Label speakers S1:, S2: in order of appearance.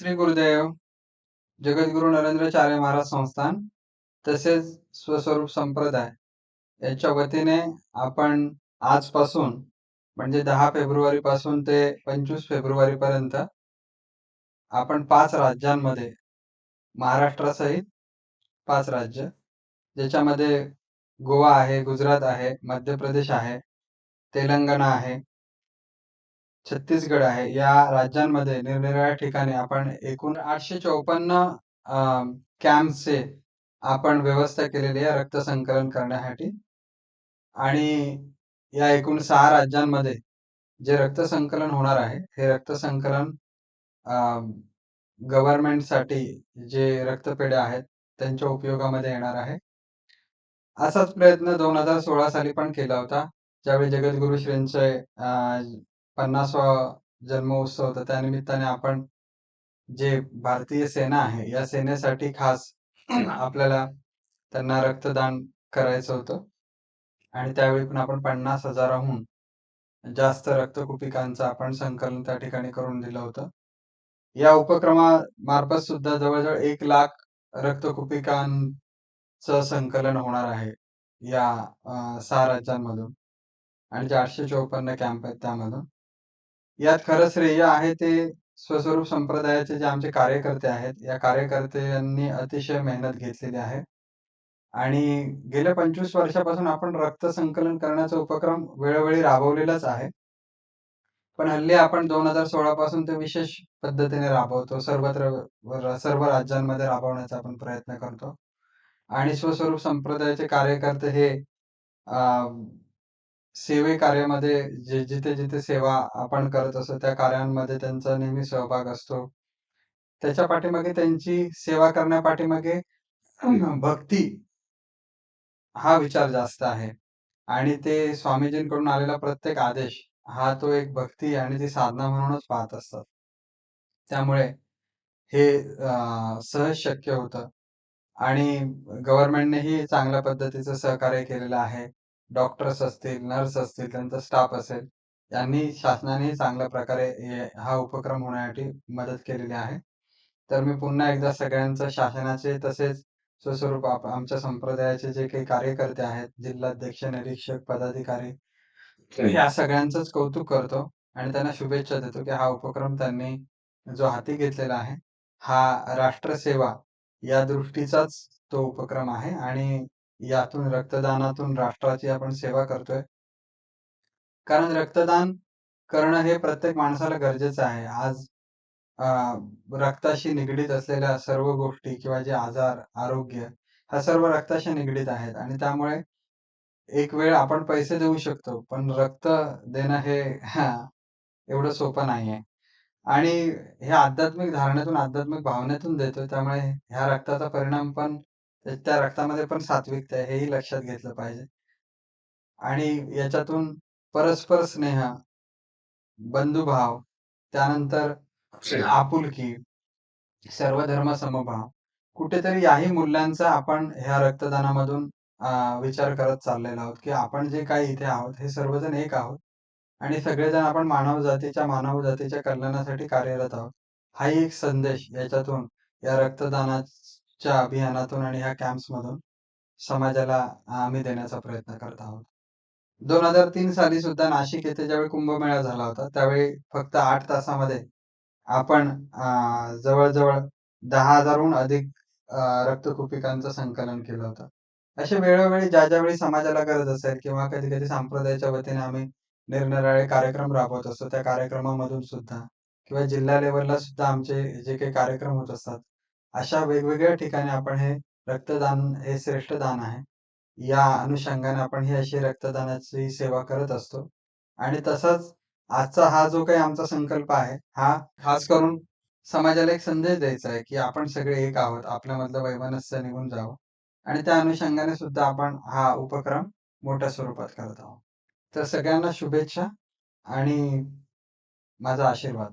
S1: श्री गुरुदेव जगद्गुरु नरेंद्रचार्य महाराज संस्थान तसेच स्वस्वरूप संप्रदाय. याच्या वतीने आपण आजपासून म्हणजे दहा फेब्रुवारी पासून ते पंचवीस फेब्रुवारी पर्यंत आपण पाच राज्यांमध्ये महाराष्ट्रासहित पाच राज्य ज्याच्यामध्ये गोवा आहे गुजरात आहे मध्य प्रदेश आहे तेलंगणा आहे छत्तीसगड आहे. या राज्यांमध्ये निरनिराळ्या ठिकाणी आपण एकूण आठशे चौपन्न कॅम्पचे आपण व्यवस्था केलेली आहे रक्त संकलन करण्यासाठी. आणि या एकूण सहा राज्यांमध्ये जे रक्त संकलन होणार आहे हे रक्त संकलन गव्हर्नमेंटसाठी जे रक्तपेढ्या आहेत त्यांच्या उपयोगामध्ये येणार आहे. असाच प्रयत्न दोन हजार सोळा साली पण केला होता ज्यावेळी जगद्गुरु श्रींचे पन्नासवा जन्मोत्सव होता. त्यानिमित्ताने आपण जे भारतीय सेना आहे या सेनेसाठी खास आपल्याला त्यांना रक्तदान करायचं होतं. आणि त्यावेळी पण आपण पन्नास हजाराहून जास्त रक्तकुपिकांचं आपण संकलन त्या ठिकाणी करून दिलं होतं. या उपक्रमामार्फत सुद्धा जवळजवळ एक लाख रक्तकुपिकांचं संकलन होणार आहे या सहा राज्यांमधून. आणि जे आठशे चौपन्न कॅम्प आहेत त्यामधून. यात खरं श्रेय आहे ते स्वस्वरूप संप्रदायाचे जे आमचे कार्यकर्ते आहेत या कार्यकर्त्यांनी अतिशय मेहनत घेतलेली आहे. आणि गेल्या पंचवीस वर्षापासून आपण रक्त संकलन करण्याचा उपक्रम वेळोवेळी राबवलेलाच आहे. पण हल्ली आपण दोन हजार सोळा पासून ते विशेष पद्धतीने राबवतो सर्वत्र सर्व राज्यांमध्ये राबवण्याचा आपण प्रयत्न करतो. आणि स्वस्वरूप संप्रदायाचे कार्यकर्ते हे सेवे कार्यामध्ये जे जिथे जिथे सेवा आपण करत असतो त्या कार्यांमध्ये त्यांचा नेहमी सहभाग असतो. त्याच्या पाठीमागे त्यांची सेवा करण्यापाठीमागे भक्ती हा विचार जास्त आहे. आणि ते स्वामीजींकडून आलेला प्रत्येक आदेश हा तो एक भक्ती आणि ती साधना म्हणूनच पाहत असतात. त्यामुळे हे सहज शक्य होतं. आणि गव्हर्नमेंटनेही चांगल्या पद्धतीचं सहकार्य केलेलं आहे. डॉक्टर्स असतील नर्स असतील त्यांचा स्टाफ असेल यांनी शासनाने चांगल्या प्रकारे हा उपक्रम होण्यासाठी मदत केलेली आहे. तर मी पुन्हा एकदा सगळ्यांचं शासनाचे तसेच स्वस्वरूप आमच्या संप्रदायाचे जे काही कार्यकर्ते आहेत जिल्हाध्यक्ष निरीक्षक पदाधिकारी या सगळ्यांचंच कौतुक करतो आणि त्यांना शुभेच्छा देतो की हा उपक्रम त्यांनी जो हाती घेतलेला आहे हा राष्ट्रसेवा या दृष्टीचाच तो उपक्रम आहे आणि यातून रक्तदानातून राष्ट्राची आपण सेवा करतोय. कारण रक्तदान करणं हे प्रत्येक माणसाला गरजेचं आहे. आज रक्ताशी निगडीत असलेल्या सर्व गोष्टी किंवा जे आजार आरोग्य ह्या सर्व रक्ताशी निगडीत आहेत. आणि त्यामुळे एक वेळ आपण पैसे देऊ शकतो पण रक्त देणं हे एवढं सोपं नाहीये. आणि हे आध्यात्मिक धारणेतून आध्यात्मिक भावनेतून देतो त्यामुळे ह्या रक्ताचा परिणाम पण त्या रक्तामध्ये पण सात्विकता आहे हेही लक्षात घेतलं पाहिजे. आणि याच्यातून परस्पर स्नेह बंधुभाव त्यानंतर आपुलकी सर्व धर्म समभाव कुठेतरी याही मूल्यांचा आपण ह्या रक्तदानामधून विचार करत चाललेलो आहोत की आपण जे काही इथे आहोत हे सर्वजण एक आहोत आणि सगळेजण आपण मानव जातीच्या मानव जातीच्या कल्याणासाठी कार्यरत आहोत. हाही एक संदेश याच्यातून या च्या अभियानातून आणि ह्या कॅम्प्समधून समाजाला आम्ही देण्याचा प्रयत्न करत आहोत. दोन हजार तीन साली सुद्धा नाशिक येथे ज्यावेळी कुंभमेळा झाला होता त्यावेळी फक्त आठ तासामध्ये आपण जवळजवळ दहा हजारहून अधिक रक्तकुपिकांचं संकलन केलं होतं. असे वेळोवेळी ज्या ज्यावेळी समाजाला गरज असेल किंवा कधी कधी संप्रदायाच्या वतीने आम्ही निरनिराळे कार्यक्रम राबवत असतो त्या कार्यक्रमामधून सुद्धा किंवा जिल्हा लेवलला सुद्धा आमचे जे काही कार्यक्रम होत असतात अशा वेगवेगळ्या ठिकाणी आपण हे रक्तदान हे श्रेष्ठ दान आहे. या अनुषंगाने आपण ही अशी रक्तदानाची सेवा करत असतो. आणि तसंच आजचा हा जो काही आमचा संकल्प आहे हा खास करून समाजाला एक संदेश द्यायचा आहे की आपण सगळे एक आहोत आपल्यामधलं वैमनस्य निघून जावं. आणि त्या अनुषंगाने सुद्धा आपण हा उपक्रम मोठ्या स्वरूपात करत आहोत. तर सगळ्यांना शुभेच्छा आणि माझा आशीर्वाद.